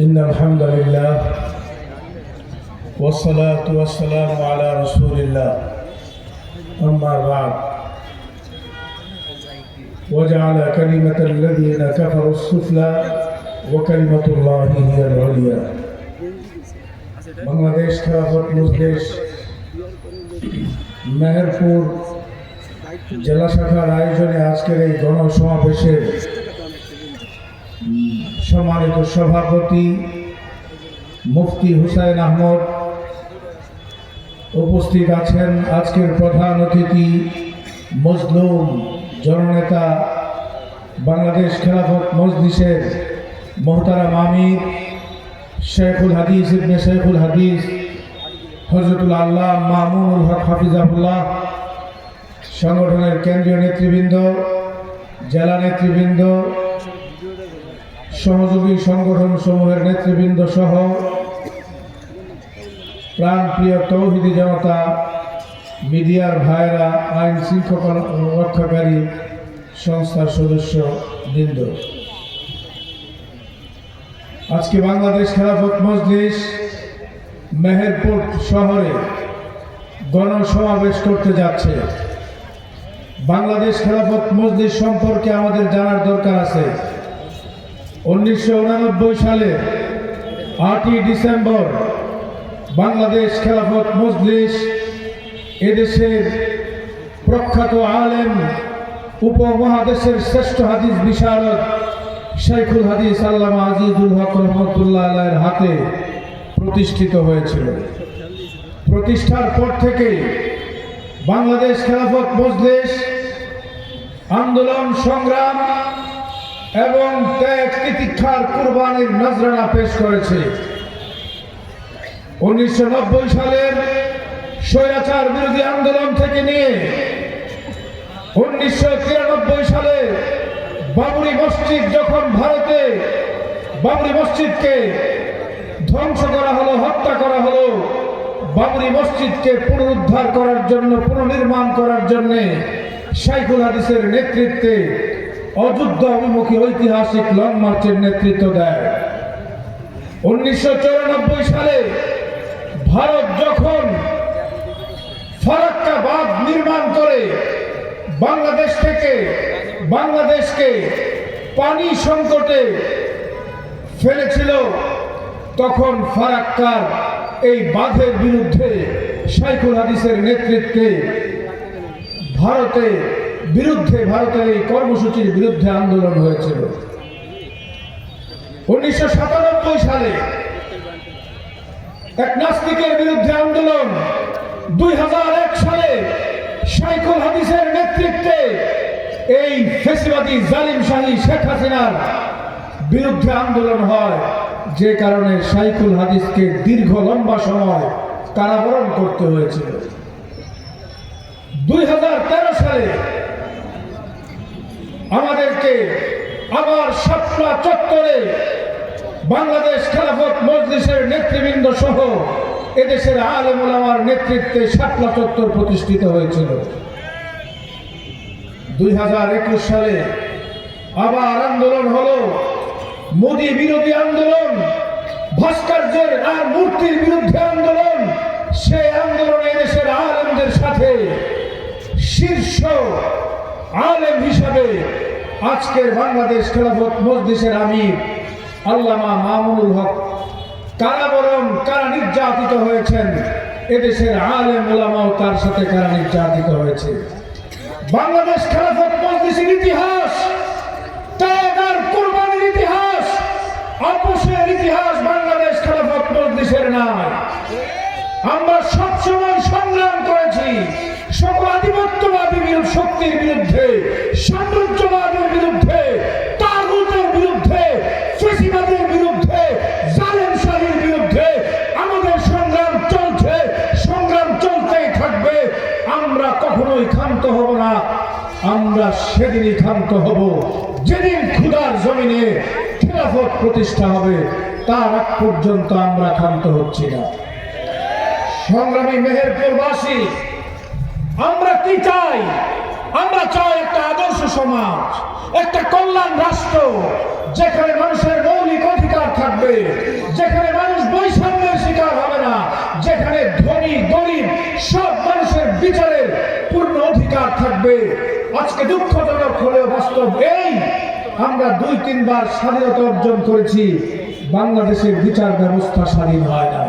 إن الحمد لله والصلاة والسلام على رسول الله أما بعد وجعل كلمة الذين كفروا السفلى وكلمة الله هي العليا বাংলাদেশ খেলাফত মজলিস মেহেরপুর জেলা শাখার আয়োজনে আজকের এই গণসমাবেশের সম্মানিত সভাপতি মুফতি হুসাইন আহমদ উপস্থিত আছেন আজকের প্রধান অতিথি মজলুম জননেতা বাংলাদেশ খেলাফত মজলিসের মোহতারাম আমির শেখুল হাদিস ইবনে শেখুল হাদিস হজরতুল আল্লাহ মামুনুল হক হাফিজাহুল্লাহ, সংগঠনের কেন্দ্রীয় নেতৃবৃন্দ, জেলা নেতৃবৃন্দ সহযোগী সংগঠন সমূহের নেতৃবৃন্দ সহ প্রাণপ্রিয় তৌহিদি জনতা, মিডিয়ার ভাইরা, আইন শৃঙ্খলা রক্ষাকারী সংস্থার সদস্য বৃন্দ আজকে বাংলাদেশ খেলাফত মজলিস মেহেরপুর শহরে গণসমাবেশ করতে যাচ্ছে। বাংলাদেশ খেলাফত মজলিস সম্পর্কে আমাদের জানার দরকার আছে। উনিশশো সালে আটই ডিসেম্বর বাংলাদেশ খেলাফত মজলিস এদেশের প্রখ্যাত আলেম, উপমহাদেশের শ্রেষ্ঠ হাদিস বিশারদ শেখুল হাদিস আল্লামা আজিজুল হক রহমতুল্লাহ আলাইয়ের হাতে প্রতিষ্ঠিত হয়েছিল। প্রতিষ্ঠার পর থেকে বাংলাদেশ খেলাফত মজলিস আন্দোলন সংগ্রাম এবং ত্যাগ তিতিক্ষার কুরবানির নজরানা পেশ করেছে। উনিশশো নব্বই সালের স্বৈরাচার বিরোধী আন্দোলন থেকে নিয়ে উনিশশো তিরানব্বই সালে বাবরি মসজিদ যখন ভারতে বাবরি মসজিদকে ধ্বংস করা হলো, হত্যা করা হলো, বাবরি মসজিদকে পুনরুদ্ধার করার জন্য, পুনর্নির্মাণ করার জন্যে শাইখুল হাদিসের নেতৃত্বে অযুদ্ধ অভিমুখী ঐতিহাসিক লং মার্চের নেতৃত্ব দেয়। উনিশশো চুরানব্বই সালে ভারত যখন ফারাক্কা বাঁধ নির্মাণ করে, বাংলাদেশ থেকে বাংলাদেশকে পানি সংকটে ফেলেছিল, তখন ফারাক্কার এই বাঁধের বিরুদ্ধে শাইখুল হাদিসের নেতৃত্বে ভারতে বিরুদ্ধে ভারতের এই কর্মসূচির বিরুদ্ধে আন্দোলন হয়েছিল। উনিশশো সাতানব্বই সালে এক নাস্তিকের বিরুদ্ধে আন্দোলন। দুই সালে শাইখুল হাদিসের নেতৃত্বে এই ফেসিবাদী জালিম শাহী শেখ হাসিনার বিরুদ্ধে আন্দোলন হয়। যে কারণে শাইখুল হাদিসকে দীর্ঘ লম্বা সময় কারাবরণ করতে হয়েছিল। দুই হাজার তেরো সালে আমাদেরকে আবার সাতটা চত্বরে বাংলাদেশ খেলাফত মজলিসের নেতৃবৃন্দ সহ এদেশের আলেম ওলামার নেতৃত্বে শাপলা চত্বর প্রতিষ্ঠিত হয়েছিল। দুই হাজার একুশ সালে আবার আন্দোলন হলো। মোদী বিরোধী আন্দোলন, ভাস্কর্যের আর মূর্তির বিরুদ্ধে আন্দোলন, সেই আন্দোলনে এদেশের আলমদের সাথে শীর্ষ আলেম হিসাবে আজকের বাংলাদেশ খেলাফত মজলিসের আমির আল্লামা মামুনুল হক। কারাবরণ কারা নির্যাতিত হয়েছেন, এদেশের আলেম ওলামাও তার সাথে কারা নির্যাতিত হয়েছে। বাংলাদেশ খেলাফত মজলিসের ইতিহাস ত্যাগ কোরবানির ইতিহাস, আপোষের ইতিহাস বাংলাদেশ খেলাফত মজলিসের নাই। আমরা সবসময় সংগ্রাম করেছি। সকল আধিপত্যবাদী শক্তির বিরুদ্ধে, সাম্রাজ্যবাদের বিরুদ্ধে বিরুদ্ধে বিরুদ্ধে বিরুদ্ধে আমাদের সংগ্রাম চলছে, সংগ্রাম চলতেই থাকবে। আমরা কখনোই ক্ষান্ত হব না। আমরা সেদিনই ক্ষান্ত হব। যেদিন জমিনে প্রতিষ্ঠা হবে, তার আগ পর্যন্ত আমরা ক্ষান্ত হচ্ছি না। সংগ্রামী মেহেরপুরবাসী, আমরা কি চাই? আমরা চাই একটা আদর্শ সমাজ, একটা কল্যাণ রাষ্ট্র, যেখানে মানুষের মৌলিক অধিকার থাকবে, যেখানে মানুষ বৈষম্যের শিকার হবে না, যেখানে ধনী, গরিব, সব মানুষের বিচারের পূর্ণ অধিকার থাকবে। আজকে দুঃখজনক হলেও বাস্তব এই, আমরা দুই, তিনবার স্বাধীনতা অর্জন করেছি, বাংলাদেশের বিচার ব্যবস্থা স্বাধীন হয় না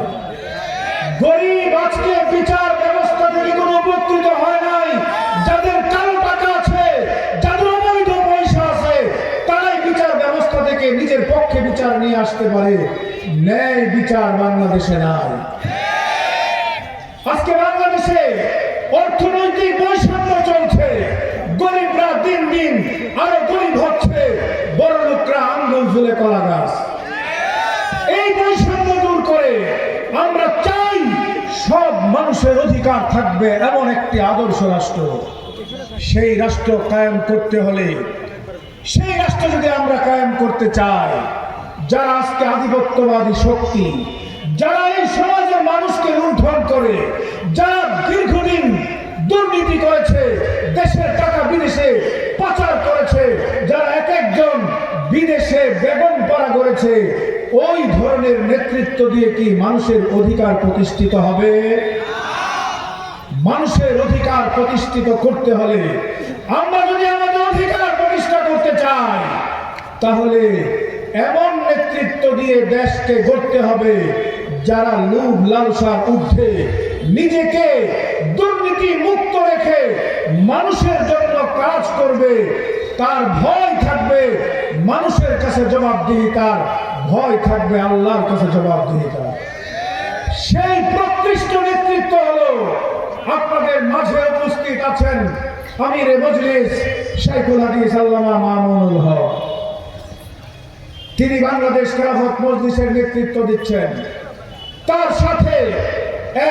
গরিব আজকে বিচার ব্যবস্থা থেকে কোনো উপকৃত হয় নাই, যাদের কালো টাকা আছে, যাদের অবৈধ পয়সা আছে, তারাই বিচার ব্যবস্থা থেকে নিজের পক্ষে বিচার নিয়ে আসতে পারে। ন্যায় বিচার বাংলাদেশে নাই। আজকে বাংলাদেশে অর্থনৈতিক বৈষম্য চলছে গরিবরা দিন দিন আরও গরিব হচ্ছে বড় লোকরা আঙ্গুল ঝুলে কলা গাছ এই বৈষম্য দূর করে আমরা চাই সব মানুষের অধিকার থাকবে এমন একটি আদর্শ রাষ্ট্র। সেই রাষ্ট্র কায়েম করতে হলে, সেই রাষ্ট্র যদি আমরা কায়েম করতে চাই, যারা আজকে আধিপত্যবাদী শক্তি, যারা এই সমাজের মানুষকে লুণ্ঠন করে, যারা দীর্ঘদিন দুর্নীতি করেছে, দেশের টাকা বিদেশে পাচার করেছে, যারা এক একজন বিদেশে বেগম পাড়া করেছে, ওই ধরনের নেতৃত্ব দিয়ে কি মানুষের অধিকার প্রতিষ্ঠিত হবে? মানুষের অধিকার প্রতিষ্ঠিত করতে হলে, আমরা যদি আমাদের অধিকার প্রতিষ্ঠা করতে চাই, তাহলে এমন নেতৃত্ব দিয়ে দেশকে গড়তে হবে যারা লোভ লালসার ঊর্ধ্বে নিজেকে দুর্নীতি মুক্ত রেখে মানুষের জন্য কাজ করবে, তার ভয় থাকবে, মানুষের কাছে জবাবদিহিতার ভয় থাকবে, আল্লাহর কাছে জবাবদিহিতার। সেই প্রকৃষ্ট নেতৃত্ব হলো আপনাদের মাঝে উপস্থিত আছেন আমির মজলিস শাইখুল হাদিস আল্লামা মামুনুল হক। তিনি বাংলাদেশ খেলাফত মজলিসের নেতৃত্ব দিচ্ছেন। তার সাথে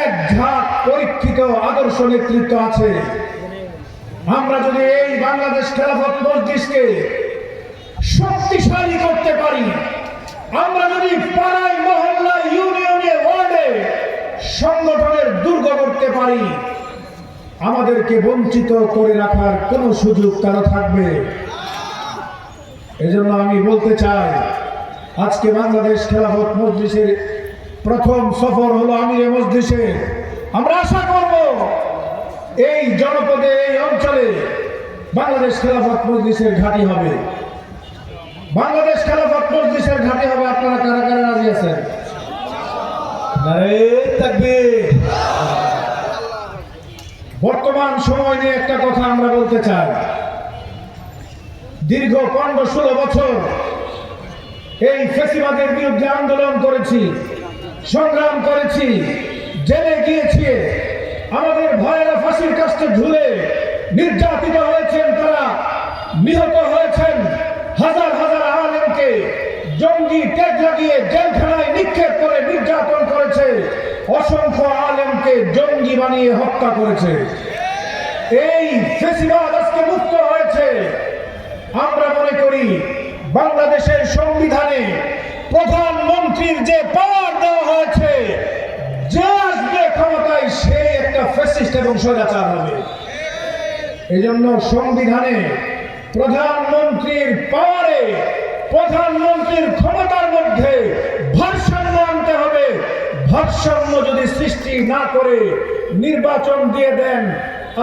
এক ঝাঁক পরীক্ষিত আদর্শ নেতৃত্ব আছে। আমরা যদি এই বাংলাদেশ খেলাফত মজলিসকে শক্তিশালী করতে পারি, আমরা যদি পাড়ায় মহল্লা ইউনিয়নে ওয়ার্ডে সংগঠনের দুর্গ করতে পারি আমাদেরকে বঞ্চিত করে রাখার কোনো সুযোগ কারও থাকবে? এজন্য আমি বলতে চাই, আজকে বাংলাদেশ খেলাফত মজলিসের প্রথম সফর হলো আমিরে মজলিসে। আমরা আশা করব এই জনপদে, এই অঞ্চলে বাংলাদেশ খেলাফত মজলিসের ঘাঁটি হবে। বাংলাদেশ খেলাফত মজলিসের ঘাঁটি হবে, আপনারা কারা কারা রাজি আছেন? তাকবীর। বর্তমান সময় নিয়ে একটা কথা আমরা বলতে চাই। দীর্ঘ পনেরো ষোলো বছর এই ফেসিবাদের বিরুদ্ধে আন্দোলন করেছি, সংগ্রাম করেছি, জেলে গিয়েছি। আমাদের ভয়েরা ফাঁসির কাছে ঝুলে নির্যাতিত হয়েছেন তারা, নিহত হয়েছেন হাজার হাজার আলেমকে, জঙ্গি ট্যাগ লাগিয়ে জেলখানায় নিক্ষেপ করে নির্যাতন করেছে অসংখ্য আলেমকে বানিয়ে হত্যা করেছে। এই ফেসিবাদ আজকে মুক্ত হয়েছে। আমরা মনে করি, বাংলাদেশের সংবিধানে প্রধানমন্ত্রীর যে পাওয়ার দেওয়া হয়েছে, যে আসবে ক্ষমতায় সে একটা ফ্যাসিস্ট এবং স্বৈরাচার হবে। এই জন্য সংবিধানে প্রধানমন্ত্রীর পাওয়ারে, প্রধানমন্ত্রীর ক্ষমতার মধ্যে ভারসাম্য যদি সৃষ্টি না করে নির্বাচন দিয়ে দেন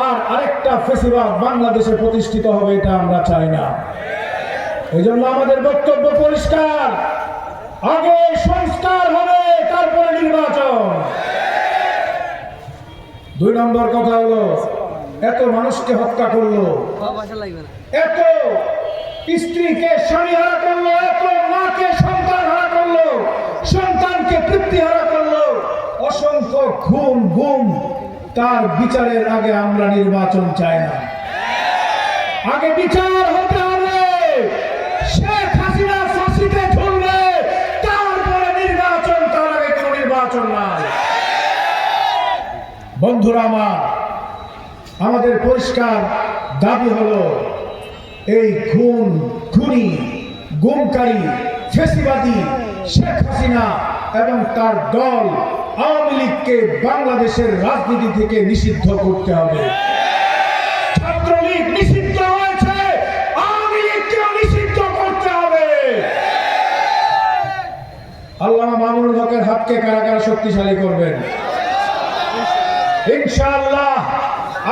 আর আরেকটা ফেসিবাদ বাংলাদেশে প্রতিষ্ঠিত হবে এটা আমরা চাই না। এই জন্য আমাদের বক্তব্য পরিষ্কার। আগে সংস্কার হবে তারপরে নির্বাচন। দুই নম্বর কথা হলো এত মানুষকে হত্যা করল। এত স্ত্রীকে স্বামী হারা করল এত মাকে সন্তান হারা করল সন্তানকে তৃপ্তি হারা করল অসংখ্য খুন গুম তার বিচারের আগে আমরা নির্বাচন চাই না। আগে বিচার হতে হবে। শেখ হাসিনা ফাঁসিতে ঝুলবে। তারপরে নির্বাচন, তার আগে কোনো নির্বাচন নাই। বন্ধুরা আমার, আমাদের পরিষ্কার দাবি হলো, এই খুন খুনি গুমকারী ফেসিবাদী শেখ হাসিনা এবং তার দল আওয়ামী লীগকে বাংলাদেশের রাজনীতি থেকে নিষিদ্ধ করতে হবে। হকের হাতকে শক্তিশালী করবেন। ইনশাআল্লাহ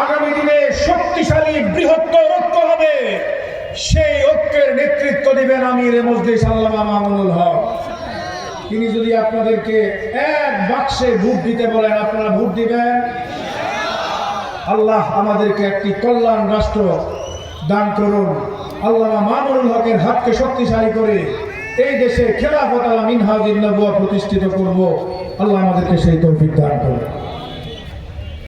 আগামী দিনে শক্তিশালী বৃহত্তর ঐক্য হবে। সেই ঐক্যের নেতৃত্ব দিবেন আমির মসজিদ আল্লামা মামুনুল হক। তিনি যদি আপনাদেরকে এক বাক্সে ভোট দিতে বলেন, আপনারা ভোট দিবেন? আল্লাহ আমাদেরকে একটি কল্যাণ রাষ্ট্র দান করুন। আল্লাহ মামুনুল হকের হাতকে শক্তিশালী করে এই দেশে খেলাফত আলা মিনহাজ প্রতিষ্ঠিত করব। আল্লাহ আমাদেরকে সেই তৌফিক দান করুন।